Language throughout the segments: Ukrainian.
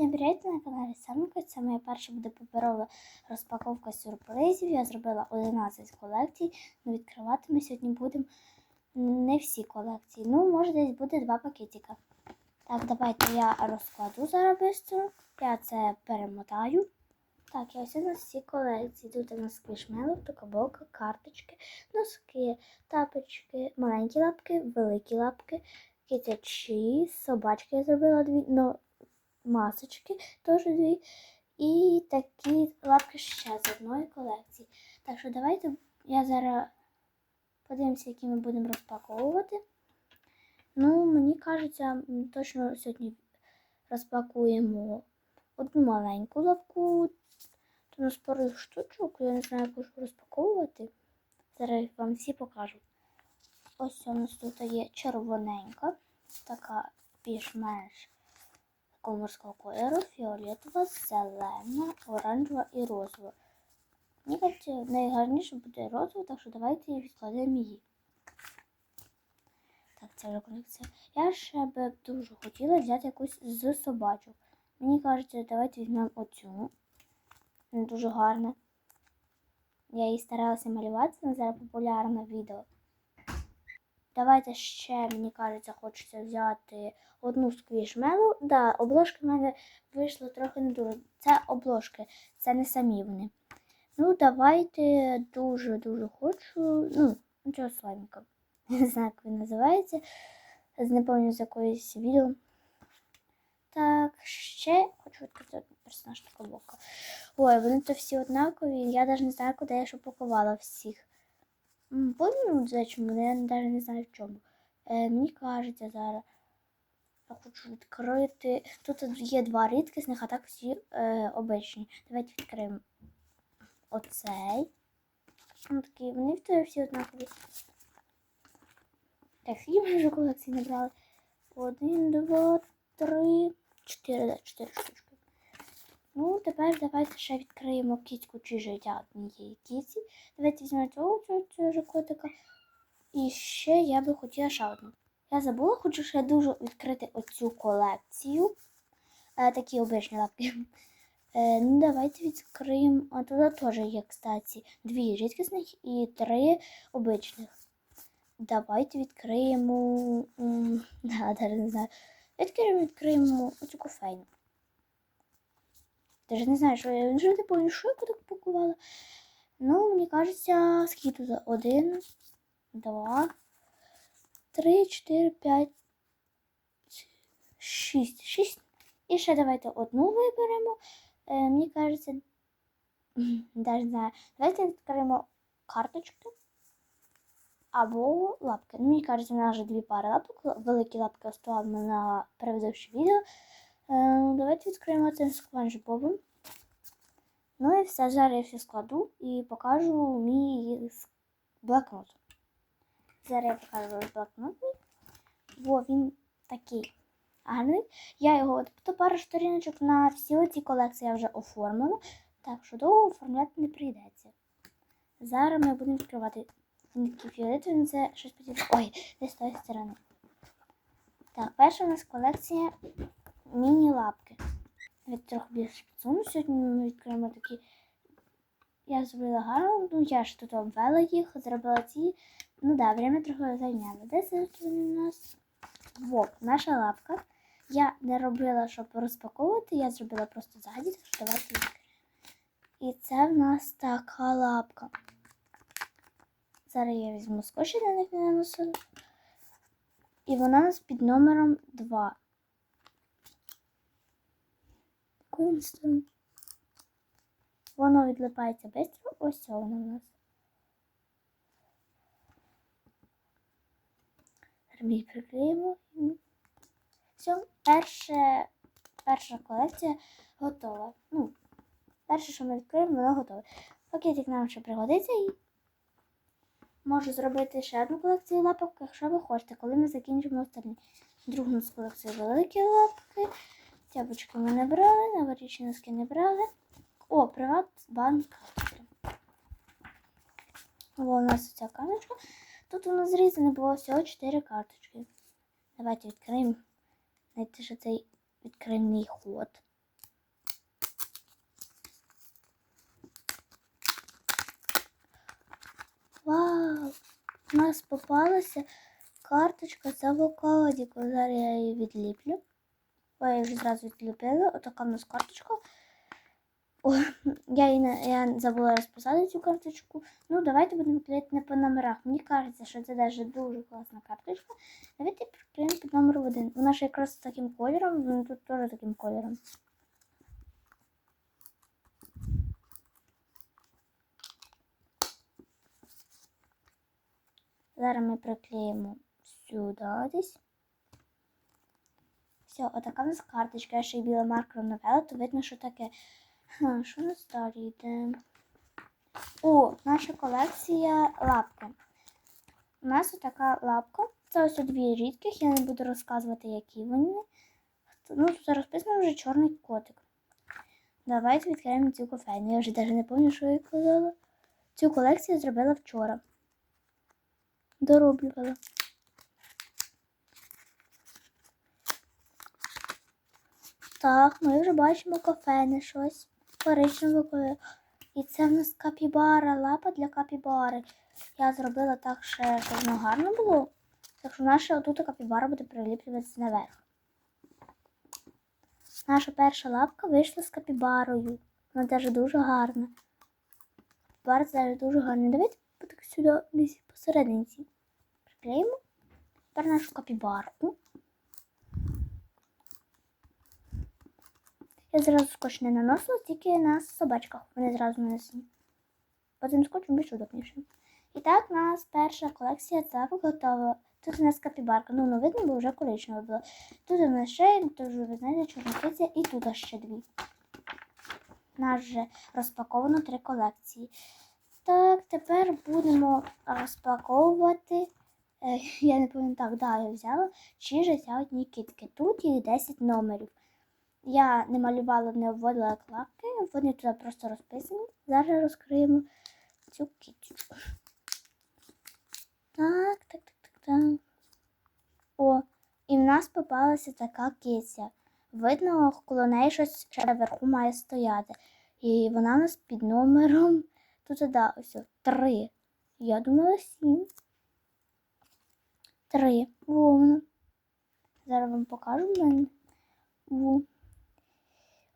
Всім привіт на каналі Самка. Це моя перша буде паперова розпаковка сюрпризів. Я зробила 11 колекцій, але відкривати ми сьогодні будемо не всі колекції. Ну, може, десь буде два пакетика. Так, давайте я розкладу зараз швидко. Я це перемотаю. Так, я ось у нас всі колекції. Тут у нас сквішмело, токоболка, карточки, носки, тапочки, маленькі лапки, великі лапки, китячі, собачки я зробила дві. Ну, масочки теж дві. І такі лапки ще з одної колекції. Так що давайте я зараз подивимося, які ми будемо розпаковувати. Ну, мені кажеться, точно сьогодні розпакуємо одну маленьку лапку. Тут у нас штучок, я не знаю, яку ж розпаковувати. Зараз вам всі покажу. Ось у нас тут є червоненька, така більш-менш такого морського кольору, фіолетова, зелена, оранжева і розова. Мені кажеться, найгарніше буде розова, так що давайте відкладемо її. Так, це вже колекція. Я ще би дуже хотіла взяти якусь з собачок. Мені кажеться, давайте візьмемо оцю. Вона дуже гарна. Я її старалася малювати, вона зараз популярна відео. Давайте ще, мені кажеться, хочеться взяти одну сквішмелу. Да, обложки в мене вийшло трохи не дуже. Це обложки, це не самі вони. Ну, давайте дуже-дуже хочу. Ну, нічого слаймка. Не знаю, як він називається. Не з якоїсь відео. Так, ще хочу персонаж такого боку. Ой, вони то всі однакові. Я навіть не знаю, куди я ж упакувала всіх. Помню, чому, я навіть не знаю в чому. Е, мені кажеться зараз. Я хочу відкрити. Тут є два рідкісних, а так всі е, обичні. Давайте відкриємо оцей. Вони такі, вони всі однакові. Так, скільки ми вже колекцій набрали? Один, два, три, чотири, да, чотири штучки. Ну, тепер давайте ще відкриємо кітку чи життя однієї кітці. Давайте візьмемо цього, цього, котика. І ще я би хотіла ще одну. Я забула, хочу ще дуже відкрити оцю колекцію. Е, такі обичні лапки. Е, ну, давайте відкриємо. А тут теж є, кстати, дві рідкісних і три обичних. Давайте відкриємо. Да, не знаю. Відкриємо, відкриємо оцю кофейну. Даже не знаю, що я вже не пам'ятаю, що я куди пакувала. Ну, мені кажеться, скільки тут? Один, два, три, чотири, п'ять, шість. Шість. І ще давайте одну виберемо. Е, мені кажеться, навіть знаю. Давайте відкриємо карточки або лапки. Ну, мені кажеться, у нас вже дві пари лапок. Великі лапки оставимо на переведовші відео. Е, давайте відкриємо цим скванж бобом. Ну і все, зараз я все складу і покажу мій блокнот. Зараз я покажу блокнот. Бо він такий гарний. Я його тобто пару сторіночок на всі ці колекції я вже оформила, так що довго оформляти не прийдеться. Зараз ми будемо відкривати він такий фіолетовий, це щось подібне. Ой, десь з тої сторони. Так, перша у нас колекція міні-лапки. Я трохи більше підсуну. Сьогодні ми відкриємо такі. Я зробила гарно, ну я ж тут обвела їх, зробила ці. Ну да, время трохи зайняло. Де це у нас? Во, наша лапка. Я не робила, щоб розпаковувати, я зробила просто ззаді, так що давайте відкриємо. І це в нас така лапка. Зараз я візьму скотч, на них не наносила. І вона у нас під номером 2. Сторону? Воно відлипається швидко. Ось це воно у нас. Ми приклеїмо. Все, перше, перша колекція готова. Ну, перше, що ми відкриємо, воно готове. Пакетик нам ще пригодиться і можу зробити ще одну колекцію лапок, якщо ви хочете, коли ми закінчимо останні. Другу нас колекцію великі лапки. Тябочки ми не брали, новорічні носки не брали. О, приватбанк. О, у нас ця карточка. Тут у нас зрізане було всього 4 карточки. Давайте відкриємо. Знаєте, що цей відкривний ход. Вау! У нас попалася карточка за вокаліку. Зараз я її відліплю. Ой, я зразу відліпила. Отака в нас карточка. О, я, я забула розписати цю карточку. Ну, давайте будемо клеїти не по номерах. Мені кажеться, що це даже дуже класна карточка. Давайте приклеїмо під номер один. Вона ж якраз таким кольором, вона тут теж таким кольором. Зараз ми приклеїмо сюди десь. Все, отака в нас карточка. Я ще й білим маркером навела, то видно, що таке. Ха, що нас далі йде? О, наша колекція лапки. У нас така лапка. Це ось дві рідких, я не буду розказувати, які вони. Ну, тут розписано вже чорний котик. Давайте відкриємо цю кофейню. Я вже навіть не пам'ятаю, що я казала. Цю колекцію зробила вчора. Дороблювала. Так, ми вже бачимо кофейне щось коричневе. І це в нас капібара, лапа для капібари. Я зробила так, щоб воно гарно було. Так що наша отут капібара буде приліплюватися наверх. Наша перша лапка вийшла з капібарою. Вона теж дуже гарна. Капібара теж дуже гарна. Давайте так сюди десь посерединці. Приклеїмо. Тепер нашу капібарку. Я зразу скотч не наносила, тільки на собачках. Вони зразу нанесені. Потім скотчем більш удобніше. І так, у нас перша колекція цапу готова. Тут у нас капібарка. Ну, ну видно, бо вже коричнева була. Тут у нас ще, теж ви знаєте, чорнокиця, і тут ще дві. У нас вже розпаковано три колекції. Так, тепер будемо розпаковувати. Я не пам'ятаю, так, да, я взяла чи життя кітки. Тут їх 10 номерів. Я не малювала, не обводила як лапки, вони туди просто розписані. Зараз розкриємо цю кіточку. Так, так, так, так, так. О, і в нас попалася така киця. Видно, коло неї щось ще наверху має стояти. І вона у нас під номером. Тут да, ось три. Я думала сім. Три. Во. Зараз вам покажу в мене. Во.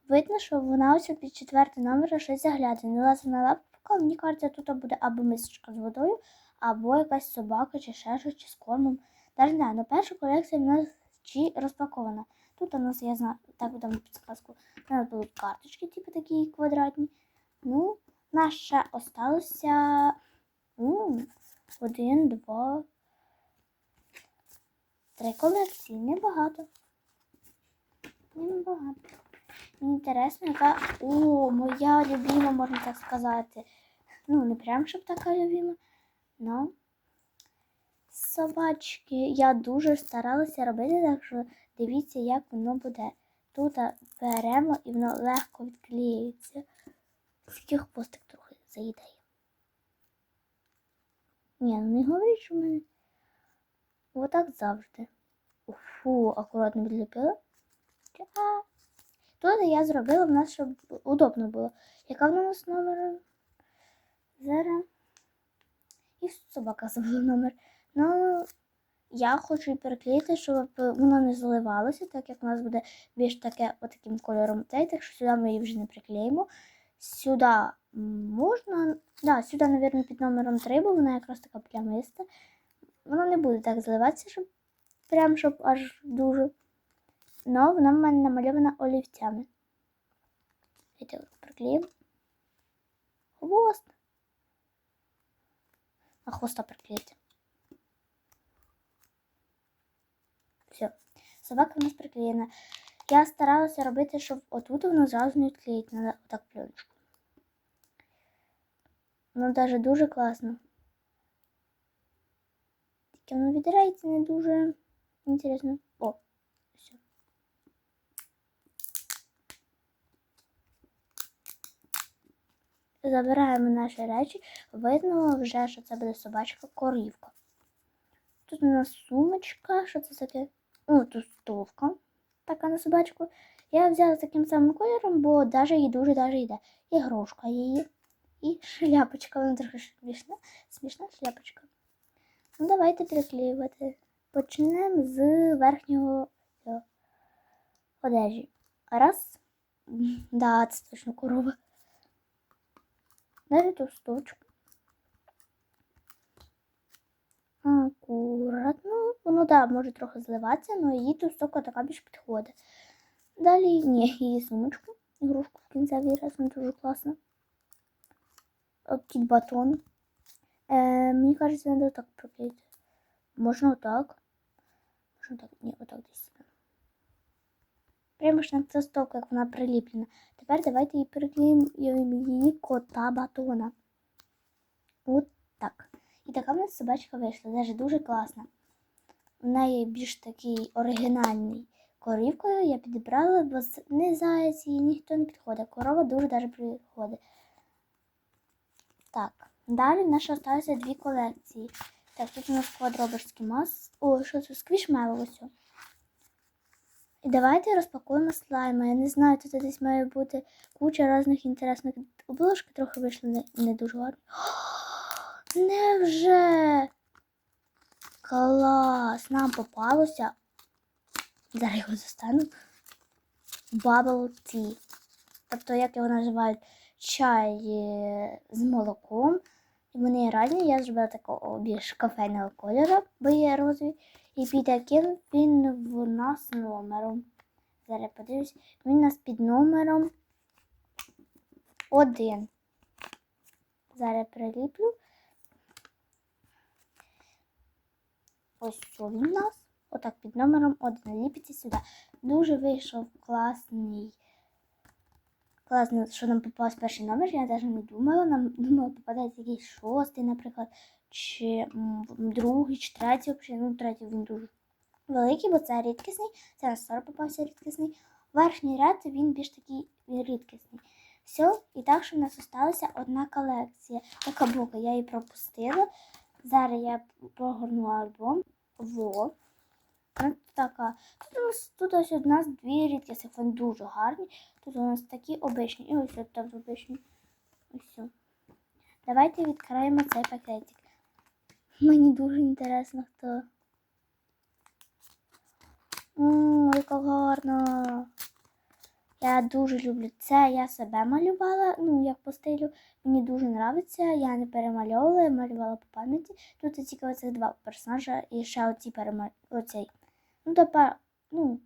Видно, що вона ось під четвертий номер щось заглядає. Не лазить на лапка, мені кажеться, тут буде або мисочка з водою, або якась собака, чи щось, чи з кормом. Даже не знаю, на перша колекція в нас чи розпакована. Тут у нас, я знаю, так будемо підсказку. У нас будуть карточки, типу такі квадратні. Ну, нас ще осталося один, два, три колекції. Небагато. Небагато. Інтересно, яка. О, моя любима, можна так сказати. Ну, не прям щоб така любима. Ну, собачки. Я дуже старалася робити, так що дивіться, як воно буде. Тут беремо і воно легко відклеюється. Тільки хвостик трохи заїдає. Ні, ну не говоріть, що в мене. Отак завжди. Фу, акуратно відліпила. Тут я зробила в нас, щоб удобно було. Яка в нас номер? Зараз. І собака забула номер. Ну, я хочу і переклеїти, щоб воно не заливалося, так як у нас буде більш таке отаким кольором цей, так що сюди ми її вже не приклеїмо. Сюди можна. Да, сюди, мабуть, під номером 3, бо вона якраз така плямиста. Воно не буде так зливатися, щоб прям щоб аж дуже. Но вона в мене намальована олівцями. Давайте приклеїмо. Хвост. А хвоста приклеїти. Все. Собака у нас приклеєна. Я старалася робити, щоб отут воно зразу не відклеїти. Треба отак пленочку. Воно навіть дуже класно. Тільки воно віддирається не дуже інтересно. Забираємо наші речі, видно вже, що це буде собачка корівка. Тут у нас сумочка, що це таке? О, тут стовка така на собачку. Я взяла таким самим кольором, бо навіть їй дуже даже йде. Ігрушка її. І шляпочка, вона трохи смішна, смішна шляпочка. Ну, давайте приклеювати. Почнемо з верхнього одежі. Раз. Да, це точно корова. Далі товсточку. Акуратно. Воно, так, може трохи зливатися, але її товстовка така більш підходить. Далі, ні, її сумочку. Ігрушку в кінцевий раз, вона дуже класна. Кіт батон. Е, мені кажеться, треба так приклеїти. Можна отак. Можна так. Ні, отак десь. Прямо ж на товстовку, як вона приліплена. Тепер давайте її приклеїмо її кота батона. От так. І така в нас собачка вийшла. Даже дуже класна. В неї більш такий оригінальний корівкою я підібрала, бо не заяць їй ніхто не підходить. Корова дуже даже підходить. Так, далі в нас ще залишилося дві колекції. Так, тут у нас квадроберський мас. О, що це сквішмело ось. І давайте розпакуємо слайми. Я не знаю, тут десь має бути куча різних інтересних. Обложки трохи вийшли не, не дуже гарні. Невже? Клас! Нам попалося. Зараз його достану. Bubble tea. Тобто, як його називають, чай е, з молоком. І вони різні. Я зробила такого більш кафейного кольору, бо є розовий. І під яким він в нас номером. Зараз подивлюсь. Він у нас під номером один. Зараз приліплю. Ось що він у нас. Отак під номером один. Ліпиться сюди. Дуже вийшов класний. Класно, що нам попався перший номер. Я навіть не думала. Нам думала, попадається якийсь шостий, наприклад, чи другий, чи третій. Взагалі, ну, третій він дуже великий, бо це рідкісний. Це на 40 попався рідкісний. Верхній ряд він більш такий рідкісний. Все, і так, що в нас залишилася одна колекція. Така бока, я її пропустила. Зараз я прогорну альбом. Во. Ось така. Тут у нас тут ось у нас дві рідкісних, вони дуже гарні. Тут у нас такі обичні. І ось тут обичні. Ось. Давайте відкриємо цей пакетик. Мені дуже інтересно, хто. О, яка гарна. Я дуже люблю це. Я себе малювала, ну, як по стилю. Мені дуже подобається. Я не перемальовувала, я малювала по пам'яті. Тут тільки цих два персонажа і ще оці перемаль... оцей. Ну, тепер, ну,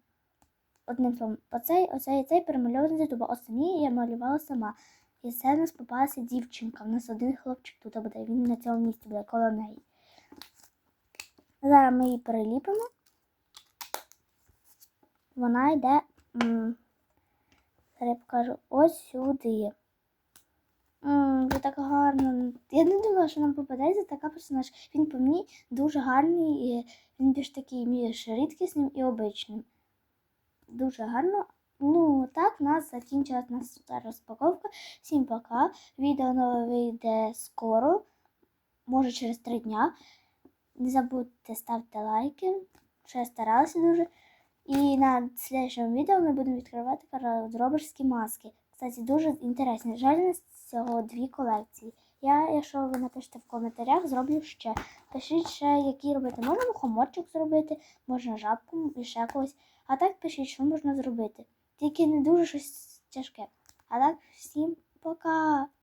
одним словом, оцей, оцей і перемальований тобто останні я малювала сама. І це в нас попалася дівчинка. У нас один хлопчик тут буде, він на цьому місці буде коло неї. Зараз ми її переліпимо. Вона йде. Зараз я покажу ось сюди. М, Вже так гарно. Я не думала, що нам попадеться така персонаж. Він по мені дуже гарний, і він більш такий між рідкісним і обичним. Дуже гарно. Ну, так, в нас закінчилась нас розпаковка. Всім пока. Відео нове вийде скоро, може через три дня. Не забудьте ставити лайки, що я старалася дуже. І на слідчому відео ми будемо відкривати квадроберські маски. Кстати, дуже інтересні. Жаль, нас всього дві колекції. Я, якщо ви напишете в коментарях, зроблю ще. Пишіть ще, які робити. Можна мухоморчик зробити, можна жабку і ще когось. А так пишіть, що можна зробити. Тільки не дуже щось тяжке. А так, всім пока!